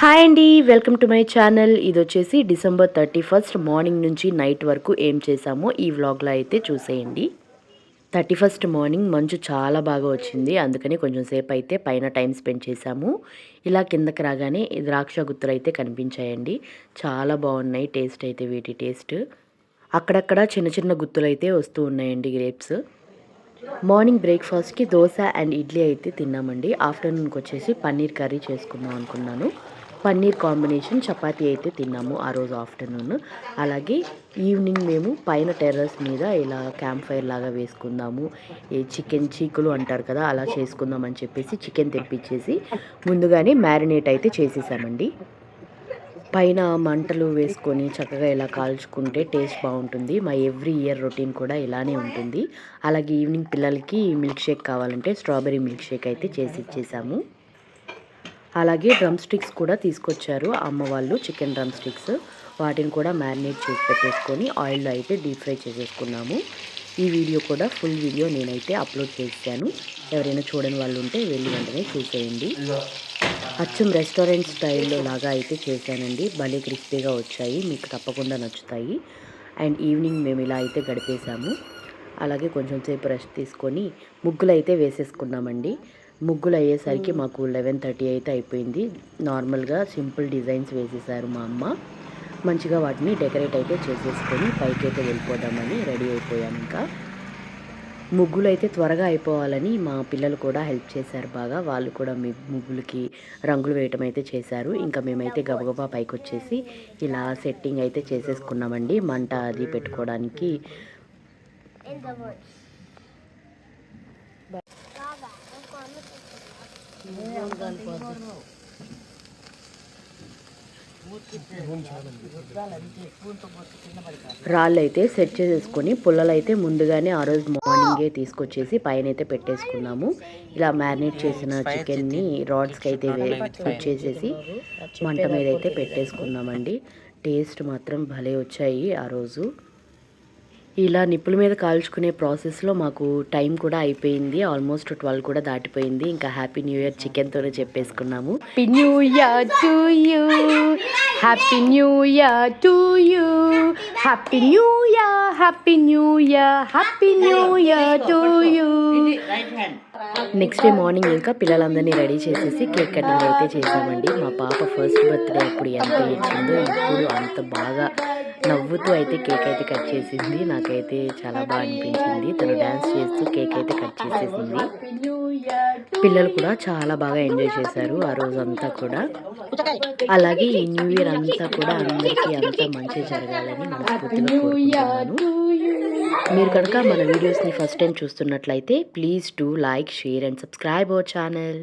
Hi అండి welcome to my channel. ఇది వచ్చేసి డిసెంబర్ థర్టీ ఫస్ట్ మార్నింగ్ నుంచి నైట్ వరకు ఏం చేసామో ఈ వ్లాగ్లో అయితే చూసేయండి. థర్టీ ఫస్ట్ మార్నింగ్ మంచు చాలా బాగా వచ్చింది. అందుకని కొంచెం సేపు అయితే పైన టైం స్పెండ్ చేశాము ఇలా కిందకి రాగానే ద్రాక్ష గుత్తులు అయితే కనిపించాయండి. చాలా బాగున్నాయి టేస్ట్ అయితే వీటి టేస్ట్. అక్కడక్కడ చిన్న చిన్న గుత్తులు అయితే వస్తూ ఉన్నాయండి గ్రేప్స్. మార్నింగ్ బ్రేక్ఫాస్ట్కి దోశ అండ్ ఇడ్లీ అయితే తిన్నామండి. ఆఫ్టర్నూన్కి వచ్చేసి పన్నీర్ కర్రీ చేసుకుందాం అనుకున్నాను. పన్నీర్ కాంబినేషన్ చపాతీ అయితే తిన్నాము ఆ రోజు ఆఫ్టర్నూన్. అలాగే ఈవినింగ్ మేము పైన టెర్రస్ మీద ఇలా క్యాంప్ ఫైర్ లాగా వేసుకుందాము. ఈ చికెన్ చీకులు అంటారు కదా అలా చేసుకుందాం అని చెప్పేసి చికెన్ తెప్పించేసి ముందుగానే మ్యారినేట్ అయితే చేసేసామండి. పైన మంటలు వేసుకొని చక్కగా ఇలా కాల్చుకుంటే టేస్ట్ బాగుంటుంది. మా ఎవ్రీ ఇయర్ రొటీన్ కూడా ఇలానే ఉంటుంది. అలాగే ఈవినింగ్ పిల్లలకి మిల్క్ షేక్ కావాలంటే స్ట్రాబెరీ మిల్క్ షేక్ అయితే చేసి ఇచ్చేసాము. అలాగే డ్రమ్ స్టిక్స్ కూడా తీసుకొచ్చారు. అమ్మ వాళ్ళు చికెన్ డ్రమ్ స్టిక్స్. వాటిని కూడా మ్యారినేట్ చేసి పెట్టేసుకొని ఆయిల్లో అయితే డీప్ ఫ్రై చేసేసుకున్నాము. ఈ వీడియో కూడా ఫుల్ వీడియో నేనైతే అప్లోడ్ చేశాను. ఎవరైనా చూడని వాళ్ళు ఉంటే వెళ్ళి వెంటనే చూసేయండి. అచ్చం రెస్టారెంట్ స్టైల్లో లాగా అయితే చేశానండి. భలే క్రిస్పీగా వచ్చాయి. మీకు తప్పకుండా నచ్చుతాయి. అండ్ ఈవినింగ్ మేము ఇలా అయితే గడిపేశాము. అలాగే కొంచెం సేపు రెస్ట్ తీసుకొని ముగ్గులు అయితే వేసేసుకున్నామండి. ముగ్గులు అయ్యేసరికి మాకు లెవెన్ థర్టీ అయితే అయిపోయింది. నార్మల్గా సింపుల్ డిజైన్స్ వేసేసారు మా అమ్మ. మంచిగా వాటిని డెకరేట్ అయితే చేసేసుకొని పైకి అయితే వెళ్ళిపోదామని రెడీ అయిపోయాం ఇంకా. ముగ్గులు అయితే త్వరగా అయిపోవాలని మా పిల్లలు కూడా హెల్ప్ చేశారు బాగా. వాళ్ళు కూడా మీ ముగ్గులకి రంగులు వేయటం అయితే చేశారు. ఇంకా మేమైతే గబగబా పైకి వచ్చేసి ఇలా సెట్టింగ్ అయితే చేసేసుకున్నామండి. మంట అది పెట్టుకోవడానికి. రాళ్ళైతే రాళ్ళు అయితే సెట్ చేసేసుకొని పుల్లలు అయితే ముందుగానే ఆ రోజు మార్నింగే తీసుకొచ్చేసి పైన అయితే పెట్టేసుకున్నాము. ఇలా మ్యారినేట్ చేసిన చికెన్ని రాడ్స్కి అయితే ఫుడ్ చేసేసి మంట మీద అయితే పెట్టేసుకున్నామండి. టేస్ట్ మాత్రం భలే వచ్చాయి ఆ రోజు. ఇలా నిప్పుల మీద కాల్చుకునే ప్రాసెస్లో మాకు టైం కూడా అయిపోయింది. ఆల్మోస్ట్ ట్వెల్వ్ కూడా దాటిపోయింది. ఇంకా హ్యాపీ న్యూ ఇయర్ చికెన్తోనే చెప్పేసుకున్నాము. Happy new year to you happy new year to you happy new year happy new year happy new year to you next day morning ఇంకా పిల్లలందరినీ రెడీ చేసేసి cake cutting అయితే చేసామండి మా పాప ఫస్ట్ బర్త్డే అప్పుడు ఎంత ఇచ్చిందో ఇప్పుడు అంత బాగా నవ్వుతూ అయితే కేక్ అయితే కట్ చేసింది. నాకైతే చాలా బాగా అనిపించింది. తను డ్యాన్స్ చేస్తూ కేక్ అయితే కట్ చేసేసింది. పిల్లలు కూడా చాలా బాగా ఎంజాయ్ చేశారు ఆ రోజు అంతా కూడా. అలాగే ఈ న్యూ ఇయర్ అంతా కూడా అందరికీ అంతా మంచి జరగాలని మనస్ఫూర్తిగా కోరుకుంటున్నాను. మీరు కనుక మన వీడియోస్ని ఫస్ట్ టైం చూస్తున్నట్లయితే please to like share and subscribe our channel.